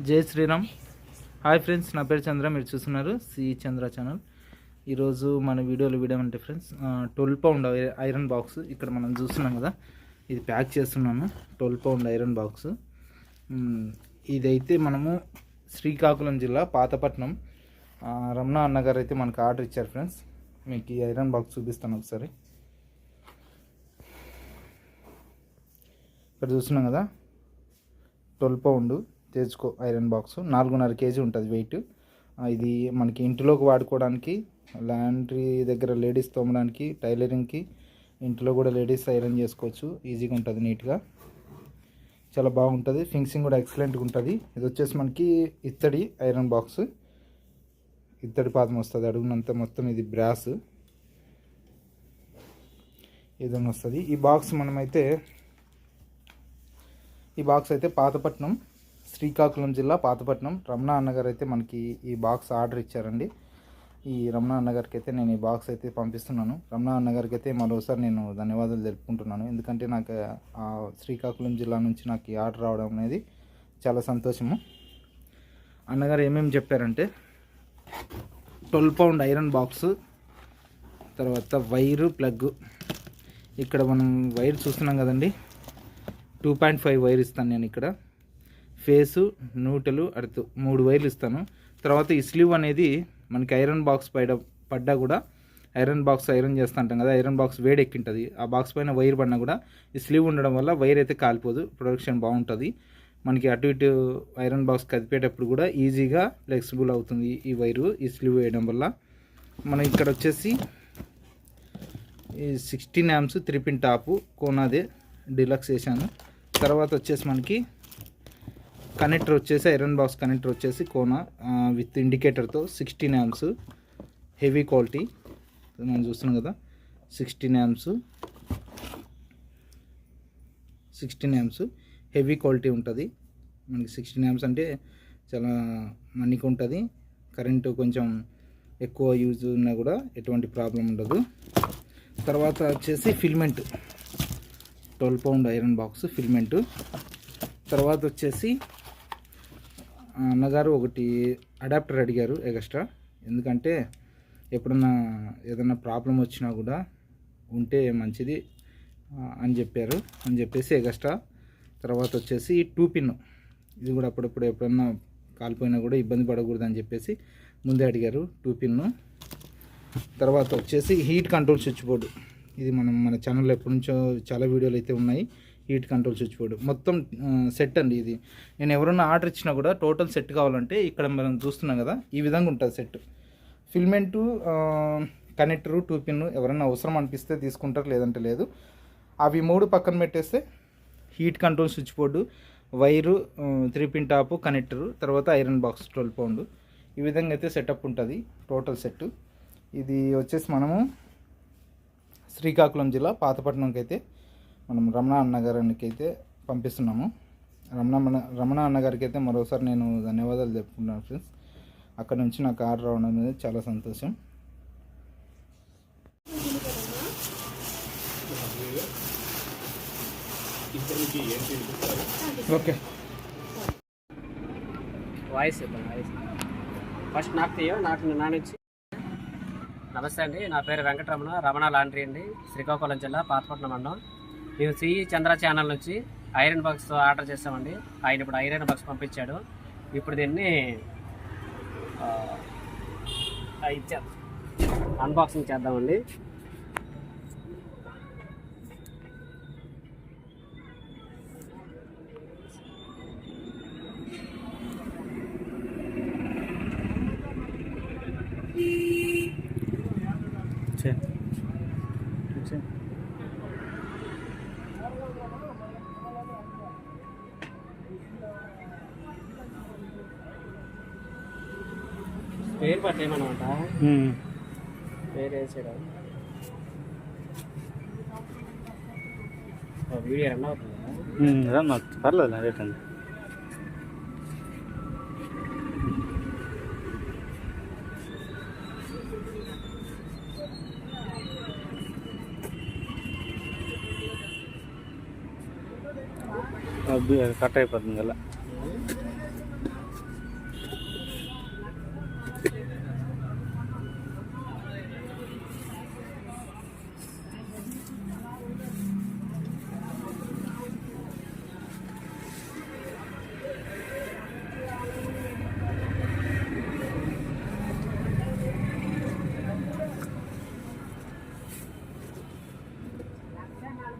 జై Sriram. Hi friends నా పేరు చంద్ర మీరు చూస్తున్నారు సి చంద్ర ఛానల్. ఈరోజు మన వీడియోలో వీడియో అంటే friends twelve pound iron box ఇక్కడ మనం చూస్తున్నాం కదా ఇది ప్యాక్ చేస్తున్నాము ట్వెల్వ్ పౌండ్ ఐరన్ బాక్స్. ఇదైతే మనము శ్రీకాకుళం జిల్లా పాతపట్నం. రమణ అన్నగారు అయితే మనకు ఆర్డర్ ఇచ్చారు ఫ్రెండ్స్ మీకు ఈ ఐరన్ బాక్స్ చూపిస్తాను ఒకసారి. ఇక్కడ చూస్తున్నాం కదా ట్వెల్వ్ పౌండ్. తెచ్చుకో ఐరన్ బాక్స్ నాలుగున్నర కేజీ ఉంటుంది వెయిట్ ఇది మనకి ఇంటిలోకి వాడుకోవడానికి లాండ్రీ దగ్గర లేడీస్ తోమడానికి టైలరింగ్కి ఇంట్లో కూడా లేడీస్ ఐరన్ చేసుకోవచ్చు. ఈజీగా ఉంటుంది నీట్గా. చాలా బాగుంటుంది. ఫినిషింగ్ కూడా ఎక్సలెంట్గా ఉంటుంది. ఇది వచ్చేసి మనకి ఇత్తడి ఐరన్ బాక్స్. ఇత్తడి పాదం వస్తుంది. అడుగునంత మొత్తం ఇది బ్రాస్ ఏదైనా వస్తుంది. ఈ బాక్స్ మనమైతే ఈ బాక్స్ అయితే పాతపట్నం. శ్రీకాకుళం జిల్లా పాతపట్నం. రమణ అన్నగారు అయితే మనకి ఈ బాక్స్ ఆర్డర్ ఇచ్చారండి. ఈ రమణ అన్నగారికి అయితే నేను ఈ బాక్స్ అయితే పంపిస్తున్నాను. రమణ అన్నగారికి అయితే మరోసారి నేను ధన్యవాదాలు తెలుపుకుంటున్నాను. ఎందుకంటే నాకు ఆ శ్రీకాకుళం జిల్లా నుంచి నాకు ఈ ఆర్డర్ రావడం అనేది చాలా సంతోషము. అన్నగారు ఏమేమి చెప్పారంటే ట్వెల్వ్ పౌండ్ ఐరన్ బాక్స్ తర్వాత వైరు ప్లగ్. ఇక్కడ మనం వైర్ చూస్తున్నాం కదండి. టూ పాయింట్ ఫైవ్ వైర్ ఇస్తాను నేను ఇక్కడ. ఫేసు నూటలు అడుతు మూడు వైర్లు ఇస్తాను. తర్వాత ఈ స్లీవ్ అనేది మనకి ఐరన్ బాక్స్ పైన పడ్డా కూడా ఐరన్ బాక్స్ ఐరన్ చేస్తా ఉంటాం కదా ఐరన్ బాక్స్ వేడెక్కింటుంది ఆ బాక్స్ పైన వైర్ పడినా కూడా ఈ స్లీవ్ ఉండడం వల్ల వైర్ అయితే కాలిపోదు ప్రొడక్షన్ బాగుంటుంది. మనకి అటు ఇటు ఐరన్ బాక్స్ కదిపేటప్పుడు కూడా ఈజీగా ఫ్లెక్సిబుల్ అవుతుంది ఈ వైరు ఈ స్లీవ్ వేయడం వల్ల. మనం ఇక్కడ వచ్చేసి ఈ sixteen amps three pin top కోనాదే deluxe వేసాను తర్వాత వచ్చేసి మనకి కనెక్టర్ వచ్చేసి ఐరన్ బాక్స్ కనెక్టర్ వచ్చేసి కోనా విత్ ఇండికేటర్తో సిక్స్టీన్ యామ్స్ హెవీ క్వాలిటీ. మనం చూస్తున్నాం కదా sixteen amps sixteen amps heavy quality ఉంటుంది. మనకి సిక్స్టీన్ యామ్స్ అంటే చాలా మన్నిక ఉంటుంది. కరెంటు కొంచెం ఎక్కువ యూజ్ ఉన్నా కూడా ఎటువంటి ప్రాబ్లం ఉండదు. తర్వాత వచ్చేసి filament twelve pound iron box filament. తర్వాత వచ్చేసి అన్నగారు ఒకటి అడాప్టర్ అడిగారు ఎక్స్ట్రా ఎందుకంటే ఎప్పుడన్నా ఏదైనా ప్రాబ్లం వచ్చినా కూడా ఉంటే మంచిది అని చెప్పారు. అని చెప్పేసి ఎగస్ట్రా తర్వాత వచ్చేసి టూ పిన్. ఇది కూడా అప్పుడప్పుడు ఎప్పుడన్నా కాలిపోయినా కూడా ఇబ్బంది పడకూడదు అని చెప్పేసి ముందే అడిగారు టూ పిన్ను తర్వాత వచ్చేసి హీట్ కంట్రోల్ స్విచ్ బోర్డు. ఇది మనం మన ఛానల్లో ఎప్పటి నుంచో చాలా వీడియోలు అయితే ఉన్నాయి. Heat control switch board. మొత్తం సెట్ అండి ఇది. నేను ఎవరన్నా ఆర్డర్ ఇచ్చినా కూడా టోటల్ సెట్ కావాలంటే ఇక్కడ మనం చూస్తున్నాం కదా ఈ విధంగా ఉంటుంది set. Filament connector two pin ఎవరైనా అవసరం అనిపిస్తే తీసుకుంటారు లేదంటే లేదు. అవి మూడు పక్కన పెట్టేస్తే heat control switch board wire three pin top connector తర్వాత ఐరన్ బాక్స్ ట్వెల్వ్ పౌండ్. ఈ విధంగా అయితే సెటప్ ఉంటుంది టోటల్ సెట్. ఇది వచ్చేసి మనము శ్రీకాకుళం జిల్లా పాతపట్నంకి అయితే మనం రమణ అన్నగారికి అయితే పంపిస్తున్నాము. రమణ మన- రమణ అన్నగారికి అయితే మరోసారి నేను ధన్యవాదాలు చెప్పుకుంటున్నాను ఫ్రెండ్స్ అక్కడ నుంచి నాకు ఆర్డర్ రావడం అనేది చాలా సంతోషం. ఓకే. Voice voice. ఫస్ట్ నాకు తీయ నాకు నా నుంచి. నమస్తే అండి నా పేరు వెంకటరమణ రమణ లాండ్రీ అండి. శ్రీకాకుళం జిల్లా పాతపట్నం మండలం. మేము సి చంద్ర ఛానల్ నుంచి ఐరన్ బాక్స్ ఆర్డర్ చేసామండి ఆయన ఇప్పుడు ఐరన్ బాక్స్ పంపించాడు. ఇప్పుడు దీన్ని అన్బాక్సింగ్ చేద్దామండి. పేరు పట్టేయమన్నమాట పేరు వేసాడు. వీడియో రన్ అవుతుందా? పర్లేదు రేటండి కట్ అయిపోతుంది కదా.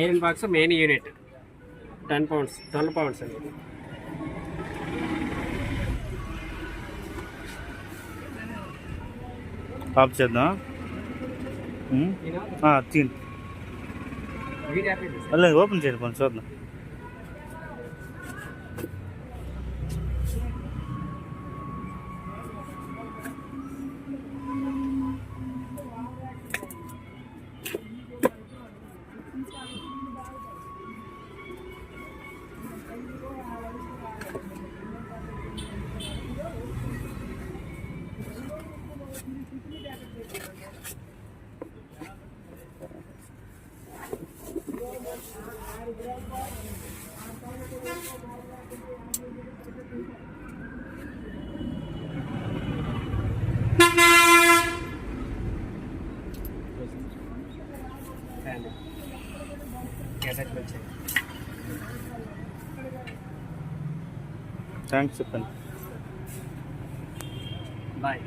Iron box main unit. Ten pounds twelve pounds అండి. ఆఫ్ చేద్దాం తీయండి లేదు ఓపెన్ చేయండి కొంచెం చూద్దాం. థ్యాంక్స్ చెప్పండి బాయ్